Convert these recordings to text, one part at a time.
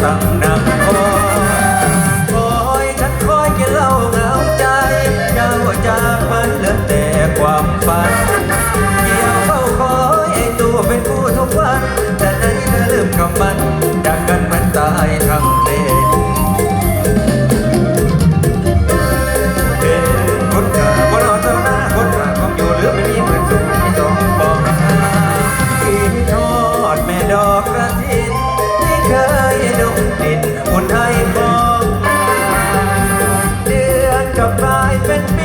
thẳng ดนไทยมองเดือนกับปลายเป็น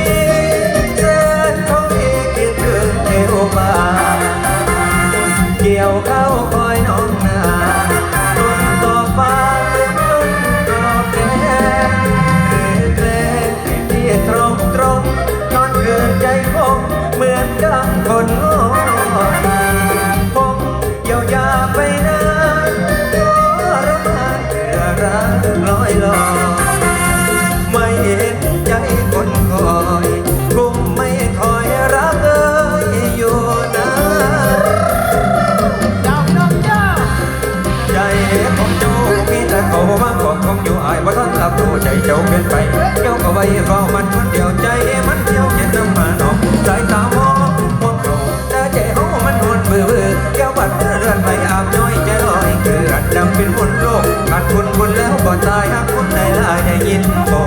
อยู่อายบ่ทันรับรู้ใจเจ้าเปลี่ยนไปเจ้าก็ไว้เฝ้ามันคนเดียวใจมันเที่ยวเย็นน้ำมาหนองสายตามองมองเราแต่ใจเฮามันนอนเบื่อเจ้าบัดเรื่อนไม่อาบน้อยใจลอยคืออัดดำเป็นคนโลกอัดคนคนแล้วบ่ตายหากคนไหนลายได้ยินบ่